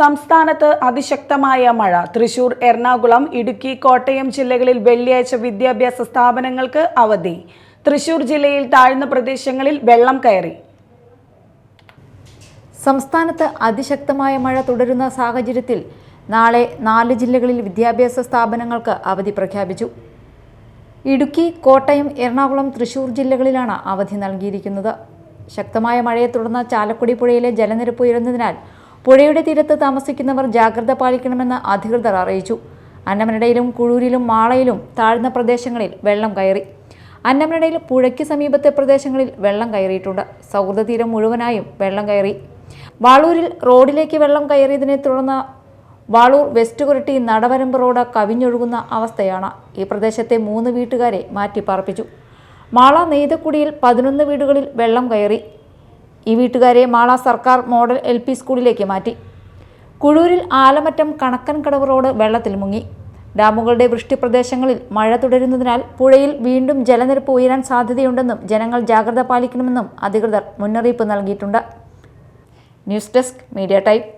സംസ്ഥാനത്ത് അതിശക്തമായ മഴ. തൃശൂർ എറണാകുളം ഇടുക്കി കോട്ടയം ജില്ലകളിൽ വെള്ളിയാഴ്ച വിദ്യാഭ്യാസ സ്ഥാപനങ്ങൾക്ക് അവധി. തൃശൂർ ജില്ലയിൽ താഴ്ന്ന പ്രദേശങ്ങളിൽ വെള്ളം കയറി. സംസ്ഥാനത്ത് അതിശക്തമായ മഴ തുടരുന്ന സാഹചര്യത്തിൽ നാളെ നാല് ജില്ലകളിൽ വിദ്യാഭ്യാസ സ്ഥാപനങ്ങൾക്ക് അവധി പ്രഖ്യാപിച്ചു. ഇടുക്കി കോട്ടയം എറണാകുളം തൃശൂർ ജില്ലകളിലാണ് അവധി നൽകിയിരിക്കുന്നത്. ശക്തമായ മഴയെ തുടർന്ന് ചാലക്കുടി പുഴയിലെ ജലനിരപ്പ് ഉയരുന്നതിനാൽ പുഴയുടെ തീരത്ത് താമസിക്കുന്നവർ ജാഗ്രത പാലിക്കണമെന്ന് അധികൃതർ അറിയിച്ചു. അന്നമനടയിലും കുഴൂരിലും മാളയിലും താഴ്ന്ന പ്രദേശങ്ങളിൽ വെള്ളം കയറി. അന്നമനടയിൽ പുഴയ്ക്ക് സമീപത്തെ പ്രദേശങ്ങളിൽ വെള്ളം കയറിയിട്ടുണ്ട്. സൗഹൃദ തീരം മുഴുവനായും വെള്ളം കയറി. വാളൂരിൽ റോഡിലേക്ക് വെള്ളം കയറിയതിനെ തുടർന്ന് വാളൂർ വെസ്റ്റ് കുരട്ടി നടവരമ്പ് റോഡ് കവിഞ്ഞൊഴുകുന്ന അവസ്ഥയാണ് ഈ പ്രദേശത്തെ മൂന്ന് വീട്ടുകാരെ മാറ്റിപ്പാർപ്പിച്ചു. മാള നെയ്തക്കുടിയിൽ പതിനൊന്ന് വീടുകളിൽ വെള്ളം കയറി. ഈ വീട്ടുകാരെ മാള സർക്കാർ മോഡൽ എൽ പി സ്കൂളിലേക്ക് മാറ്റി. കുഴൂരിൽ ആലമറ്റം കണക്കൻകടവ് റോഡ് വെള്ളത്തിൽ മുങ്ങി. ഡാമുകളുടെ വൃഷ്ടിപ്രദേശങ്ങളിൽ മഴ തുടരുന്നതിനാൽ പുഴയിൽ വീണ്ടും ജലനിരപ്പ് ഉയരാൻ സാധ്യതയുണ്ടെന്നും ജനങ്ങൾ ജാഗ്രത പാലിക്കണമെന്നും അധികൃതർ മുന്നറിയിപ്പ് നൽകിയിട്ടുണ്ട്. News desk media type